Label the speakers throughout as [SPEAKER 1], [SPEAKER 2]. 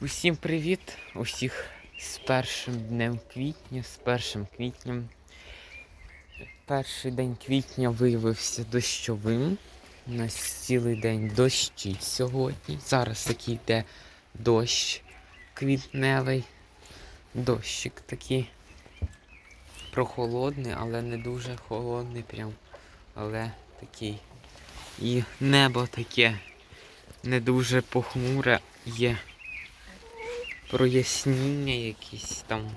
[SPEAKER 1] Усім привіт! Усіх з першим днем квітня, з першим квітням. Перший день квітня виявився дощовим. У нас цілий день дощить сьогодні. Зараз такий йде дощ квітневий. Дощик такий прохолодний, але не дуже холодний прям. Але такий. І небо таке не дуже похмуре є проясніння якісь там.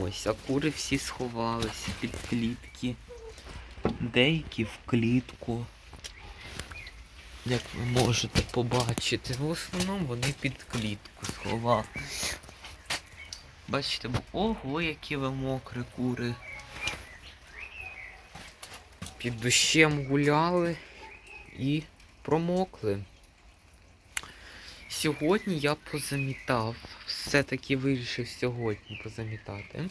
[SPEAKER 1] Ось, а кури всі сховалися під клітки. Деякі в клітку. Як ви можете побачити. В основному вони під клітку сховалися. Бачите, ого, які ви мокрі кури. Під дощем гуляли і промокли. Сьогодні я позамітав. Все-таки вирішив сьогодні позамітати.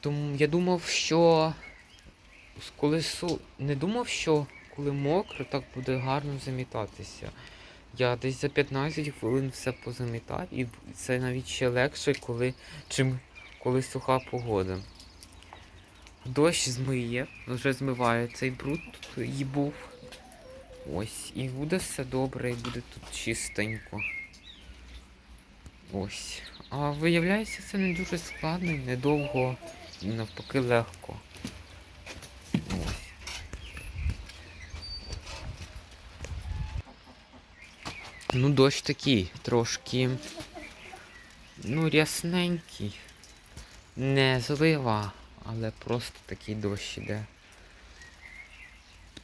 [SPEAKER 1] Тому я думав, що коли су... не думав, що коли мокро, так буде гарно замітатися. Я десь за 15 хвилин все позамітав, і це навіть ще легше, коли, чим коли суха погода. Дощ змиє, вже змиває цей бруд і був. Ось, і буде все добре, і буде тут чистенько. Ось. А виявляється, це не дуже складно і недовго, і навпаки легко. Ось. Ну, дощ такий, трошки. Ну, рясненький. Не злива, але просто такий дощ іде.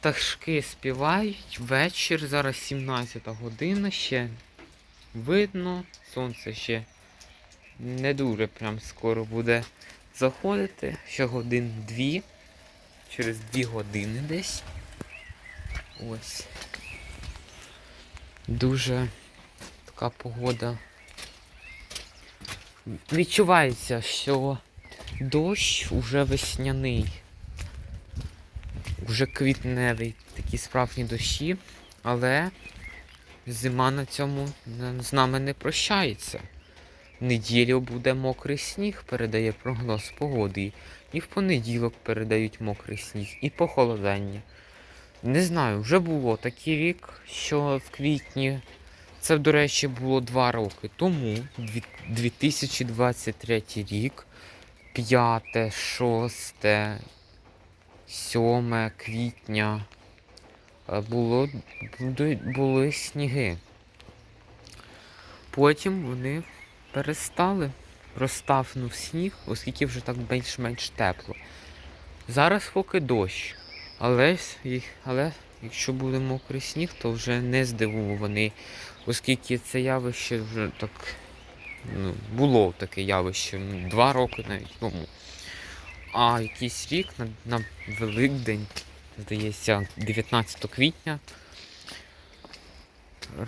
[SPEAKER 1] Пташки співають, вечір, зараз 17 година ще видно, сонце ще не дуже прям скоро буде заходити, ще годин дві, через дві години десь. Ось. Дуже така погода. Відчувається, що дощ уже весняний вже квітневий, такі справжні дощі, але зима на цьому з нами не прощається. Неділю буде мокрий сніг, передає прогноз погоди. І в понеділок передають мокрий сніг, і похолодання. Не знаю, вже було такий рік, що в квітні. Це, до речі, було два роки тому, 2023 рік, 5, 6, 7 квітня е, було, були, сніги. Потім вони перестали. Розтавнув сніг, оскільки вже так більш-менш тепло. Зараз поки дощ. Але, але якщо буде мокрий сніг, то вже не здивований, оскільки це явище вже так ну, було таке явище два роки навіть тому. А якийсь рік на, на Великдень, здається, 19 квітня,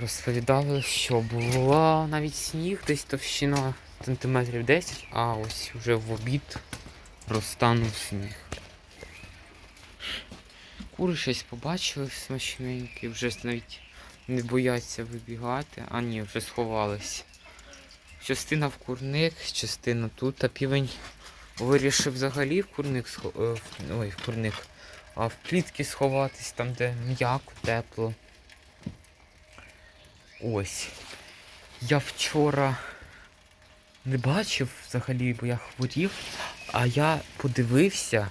[SPEAKER 1] розповідали, що була навіть сніг, десь товщина сантиметрів 10, а ось вже в обід розтанув сніг. Кури щось побачили смачненькі, вже навіть не бояться вибігати, а ні, вже сховались. Частина в курник, частина тут, а півень вирішив взагалі в курник е, Ой, в курник. А в клітки сховатись, там де м'яко, тепло. Ось. Я вчора не бачив взагалі, бо я хворів, а я подивився.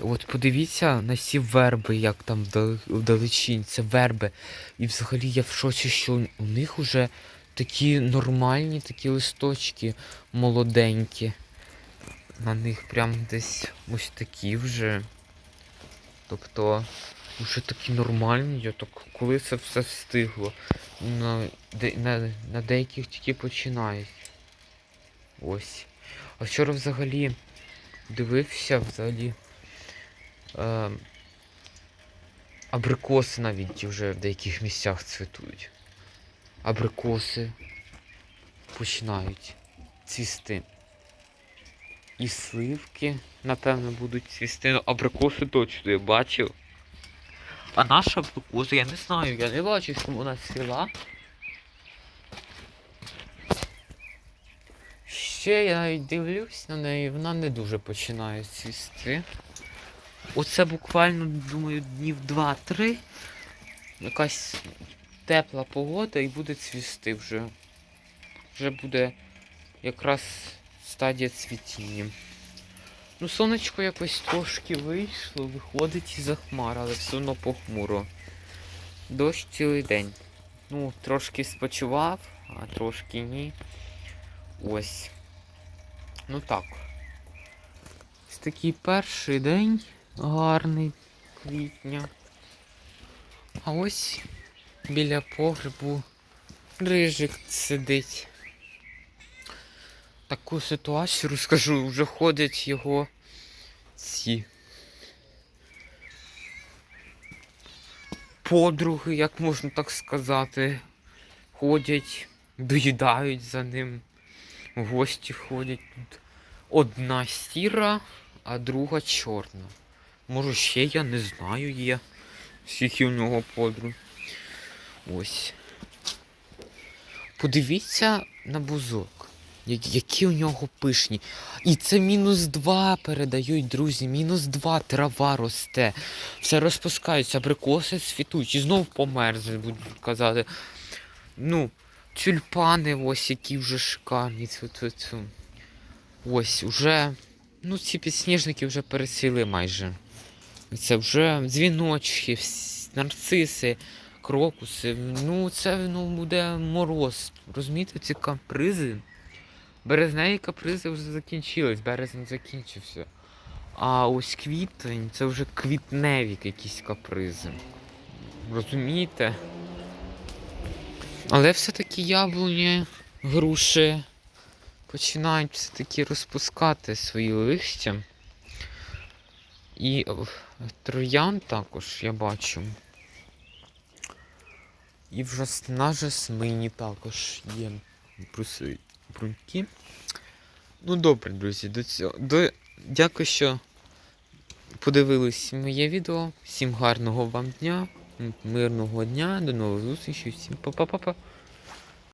[SPEAKER 1] От подивіться на ці верби, як там вдалечінь, це верби. І взагалі я в шоці, що у них уже такі нормальні, такі листочки молоденькі. На них прям десь ось такі вже. Тобто вже такі нормальні, я так коли це все встигло. На, де, на, на деяких тільки починають. Ось. А вчора взагалі дивився взагалі. Е, абрикоси навіть вже в деяких місцях цвітуть. Абрикоси починають цвісти. І сливки, напевно, будуть цвісти. Ну, абрикоси точно я бачив. А наша абрикоса, я не знаю, я не бачу, що вона сіла. Ще я навіть дивлюсь на неї, вона не дуже починає цвісти. Оце буквально, думаю, днів 2-3. Якась тепла погода і буде цвісти вже. Вже буде якраз стадія цвітіння. Ну, сонечко якось трошки вийшло, виходить із хмар, але все одно похмуро. Дощ цілий день. Ну, трошки спочивав, а трошки ні. Ось. Ну так. Ось такий перший день гарний квітня. А ось біля погребу рижик сидить. Таку ситуацію розкажу, вже ходять його ці подруги, як можна так сказати, ходять, доїдають за ним. Гості ходять тут. Одна сіра, а друга чорна. Може ще я не знаю є. Скільки у нього подруг. Ось. Подивіться на бузок. Які у нього пишні. І це мінус два передають, друзі. Мінус два трава росте. Все розпускається, абрикоси цвітуть. І знов померзли, буду казати. Ну, тюльпани ось які вже шикарні. Цю, цю, цю. Ось, уже. Ну, ці підсніжники вже пересіли майже. Це вже дзвіночки, нарциси, крокуси. Ну, це ну, буде мороз. Розумієте, ці капризи. Березневі капризи вже закінчились, березень закінчився. А ось квітень це вже квітневі якісь капризи. Розумієте? Але все-таки яблуні, груші починають все-таки розпускати свої листя. І е, троян також я бачу. І вже на жасмині також є бруси- бруньки. Ну добре, друзі, до цього. До... Дякую, що подивились моє відео. Всім гарного вам дня, мирного дня, до нових зустрічей, всім па-па-па-па.